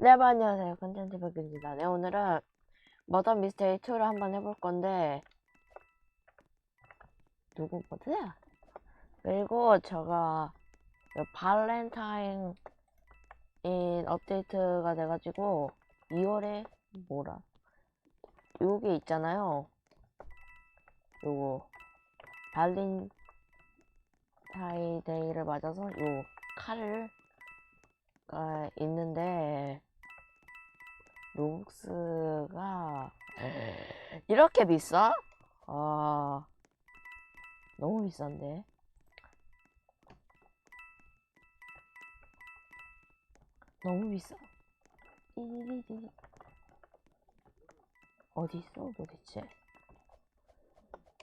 네, 여러분 안녕하세요. 컨텐츠 백입니다. 네, 오늘은 머더 미스테리 2를 한번 해볼 건데 누구거든? 그리고 제가 그 발렌타인 인 업데이트가 돼가지고 2월에 뭐라 요게 있잖아요. 요거 발렌타인 데이를 맞아서 요 칼을 가 있는데 로북스가 이렇게 비싸? 아 너무 비싼데? 너무 비싸. 어디 있어 도대체?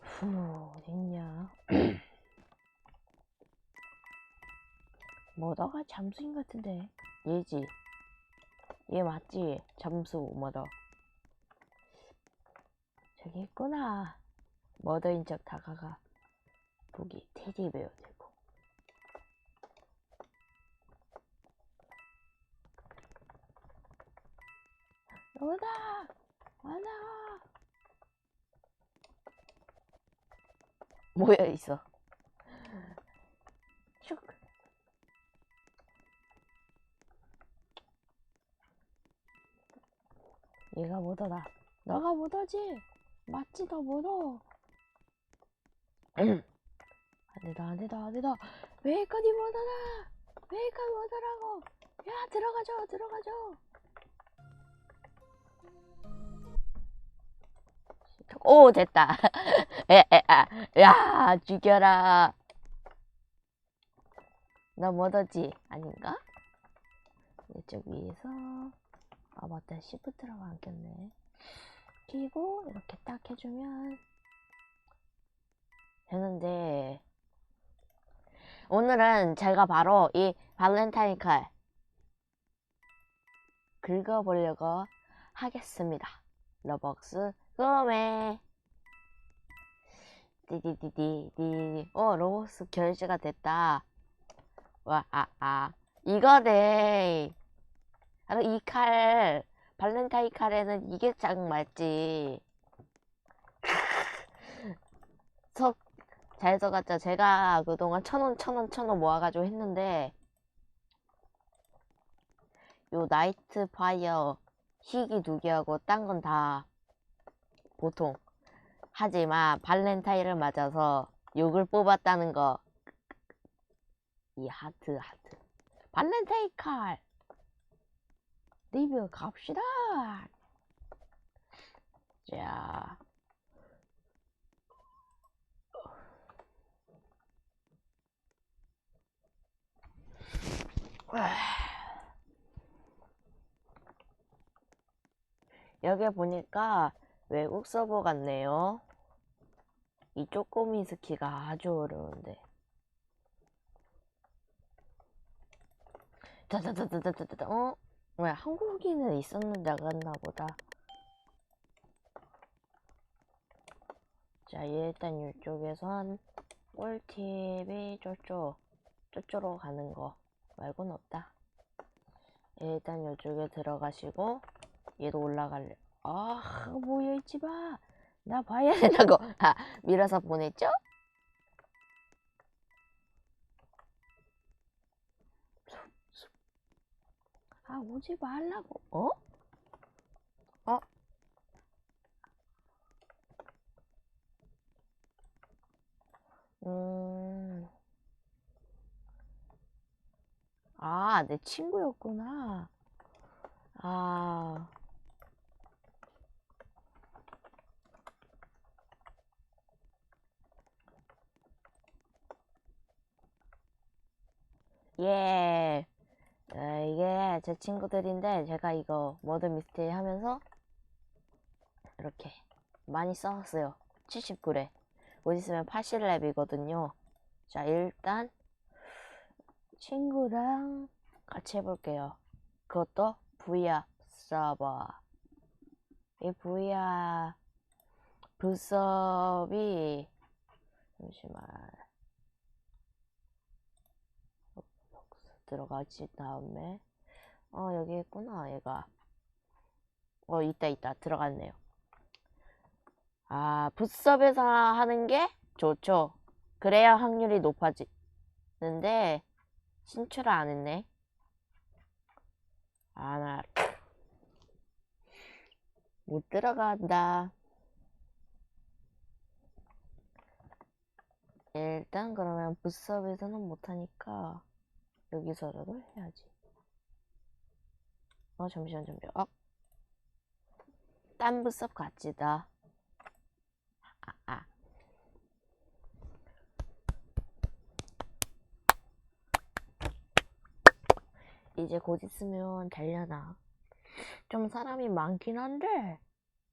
후 어딨냐? 뭐다가? 잠수인 같은데. 얘지 얘 맞지? 잠수 뭐다 저기 있구나. 머더인 척 다가가. 보기 테디베어 들고. 여기다? 와나 모여 있어 못하다. 너가 못하지? 맞지, 너 못어. 안되다, 안되다, 안되다. 왜까지 못하나? 왜까지 못하라고? 야, 들어가죠, 들어가죠. 오, 됐다. 에, 에, 아, 야, 죽여라. 너 못하지? 아닌가? 이쪽 위에서. 아 맞다. 시프트라고 안 꼈네. 키고 이렇게 딱 해주면 되는데 오늘은 제가 바로 이 발렌타인 칼 긁어보려고 하겠습니다. 러벅스 구매. 디디디디디. 어 로벅스 결제가 됐다. 와아아. 이거네. 바로 이 칼, 발렌타인 칼에는 이게 딱 맞지. 석, 잘 써갔죠. 제가 그동안 천 원, 천 원, 천원 모아가지고 했는데, 요 나이트 파이어 희귀 두 개하고 딴 건 다 보통. 하지만 발렌타인을 맞아서 욕을 뽑았다는 거. 이 하트, 하트. 발렌타인 칼! 리뷰 갑시다. 자. 여기 보니까 외국 서버 같네요. 이 쪼꼬미 스키가 아주 어려운데. 짜자자자자자자, 어? 왜 한국인은 있었는데 나갔나 보다. 자, 일단 이쪽에선 꿀팁이 저쪽, 저쪽으로 가는 거 말고는 없다. 일단 이쪽에 들어가시고 얘도 올라갈래. 아, 모여있지 마. 나 봐야 된다고. 아, 밀어서 보냈죠? 아, 오지 말라고. 어? 어? 음. 아, 내 친구였구나. 아. 예. 친구들인데 제가 이거 머드 미스테리 하면서 이렇게 많이 써왔어요. 79래. 곧 있으면 80랩이거든요. 자, 일단 친구랑 같이 해볼게요. 그것도 VR 서버. 이 VR 부섭이 잠시만 들어가지 다음에 어, 여기 있구나, 얘가. 어, 있다, 있다. 들어갔네요. 아, 붓섭에서 하는 게 좋죠. 그래야 확률이 높아지는데, 신출을 안 했네. 아, 나, 못 들어간다. 일단 그러면 붓섭에서는 못하니까 여기서라도 해야지. 어 잠시만 잠시만. 어? 딴 붓섭 같지다. 아, 아. 이제 곧 있으면 되려나. 좀 사람이 많긴 한데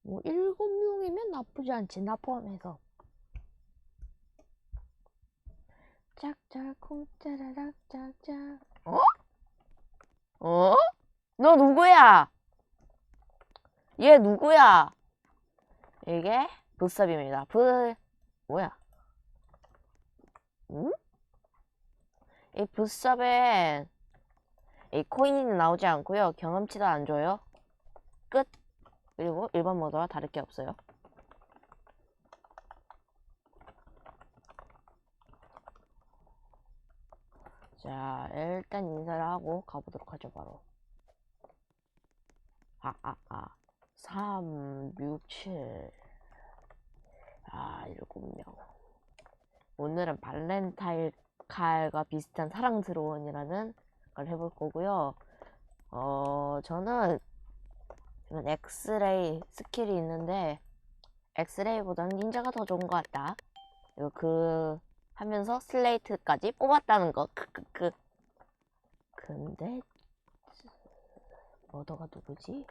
뭐 일곱 명이면 나쁘지 않지 나 포함해서. 짝짝 쿵 짜라락 짝짝 어? 어? 너 누구야? 얘 누구야? 이게 붓섭입니다. 붓 뭐야? 응? 이 붓섭엔 이 코인이 나오지 않고요. 경험치도 안 줘요. 끝. 그리고 일반 모드와 다를 게 없어요. 자, 일단 인사를 하고 가보도록 하죠, 바로. 아, 아, 아. 3, 6, 7. 아, 7명. 오늘은 발렌타인 칼과 비슷한 사랑스러운이라는 걸 해볼 거고요. 어, 저는 이런 엑스레이 스킬이 있는데, 엑스레이보다는 닌자가 더 좋은 것 같다. 이거 그, 하면서 슬레이트까지 뽑았다는 거. 크크크. 근데 워더가 누구지?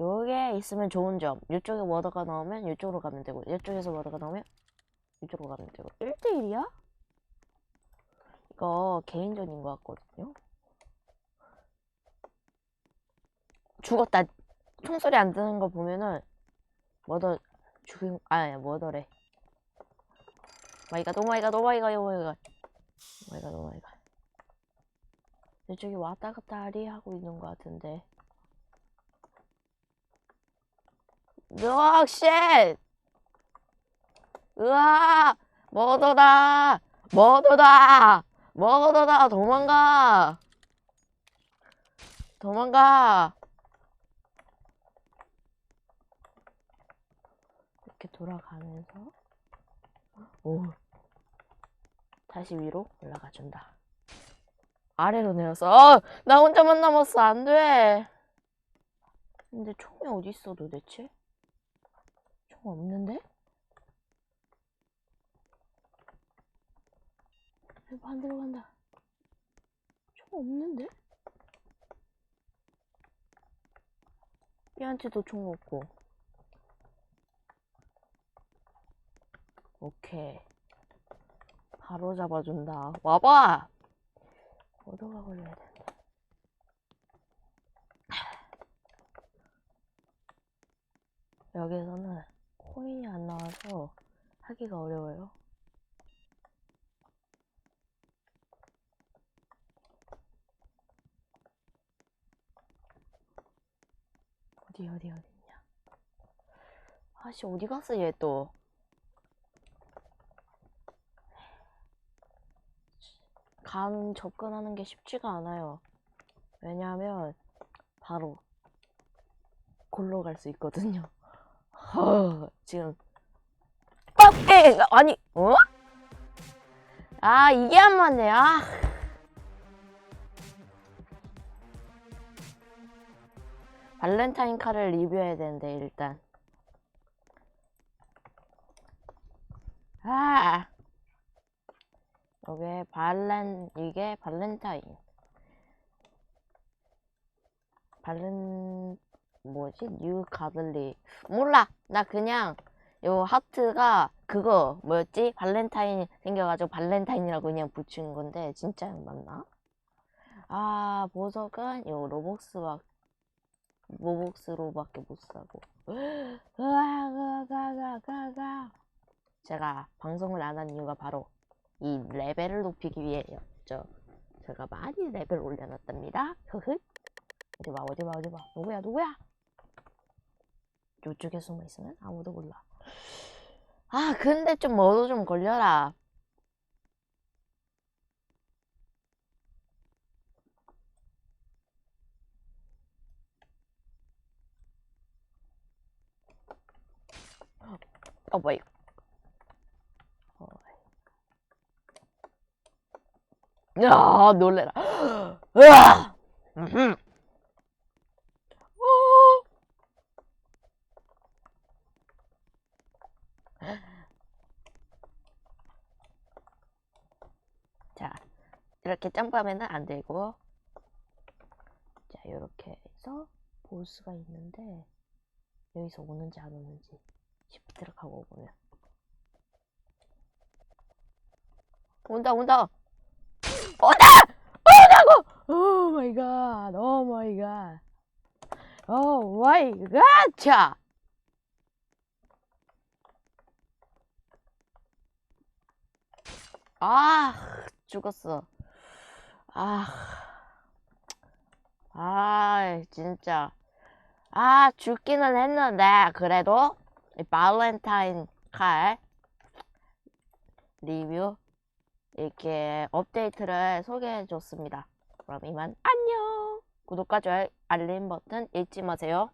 요게 있으면 좋은 점. 이쪽에 워더가 나오면 이쪽으로 가면 되고, 이쪽에서 워더가 나오면 이쪽으로 가면 되고. 1대1이야? 이거 개인전인 것 같거든요. 죽었다. 총소리 안 드는 거 보면은 워더 죽인 아니 워더래. 마이갓 오마이갓 오마이갓 오마이갓 오마이갓 오마이갓 이쪽이 왔다 갔다 하리 하고 있는 것 같은데. 으악 쉣! 으아 머더다 머더다 머더다 도망가! 도망가! 이렇게 돌아가면서 오. 다시 위로 올라가 준다. 아래로 내려서 어, 나 혼자만 남았어. 안 돼. 근데 총이 어디 있어 도대체? 총 없는데? 왜 반대로 간다. 총 없는데? 얘한테도 총 없고. 오케이. 바로 잡아준다. 와봐! 얻어가 걸려야 되는데. 여기서는 코인이 안 나와서 하기가 어려워요. 어디, 어디, 어디 있냐. 아씨, 어디 갔어, 얘 또. 감 접근하는 게 쉽지가 않아요. 왜냐하면 바로 골로 갈 수 있거든요. 허, 지금 빡에 아니 어? 아 이게 안 맞네. 아. 발렌타인 칼을 리뷰해야 되는데 일단. 아. 이게 발렌 이게 발렌타인. 발렌 뭐지? 뉴 가들리. 몰라. 나 그냥 요 하트가 그거 뭐였지? 발렌타인 생겨가지고 발렌타인이라고 그냥 붙인 건데 진짜 맞나? 아 보석은 요 로복스밖 로복스로밖에 못 사고. 으아가가가 가가 제가 방송을 안 한 이유가 바로 이 레벨을 높이기 위해였죠. 제가 많이 레벨 올려놨답니다. 흐흐. 어디 봐, 어디 봐, 어디 봐. 누구야, 누구야? 이쪽에 숨어 있으면 아무도 몰라. 아, 근데 좀 뭐도 좀 걸려라. 어, 뭐야, 이거. 야, 놀래라. 으아! 자, 이렇게 점프하면 안 되고, 자, 이렇게 해서 보스가 있는데, 여기서 오는지 안 오는지, 시프트를 하고 보면. 온다, 온다! 온다! 오다고! 오 마이 갓, 오 마이 갓. 오 마이 갓, 자! 아, 죽었어. 아, 아, 진짜. 아, 죽기는 했는데, 그래도, 이 발렌타인 칼 리뷰, 이렇게 업데이트를 소개해 줬습니다. 그럼 이만 안녕! 구독과 좋아요, 알림 버튼 잊지 마세요.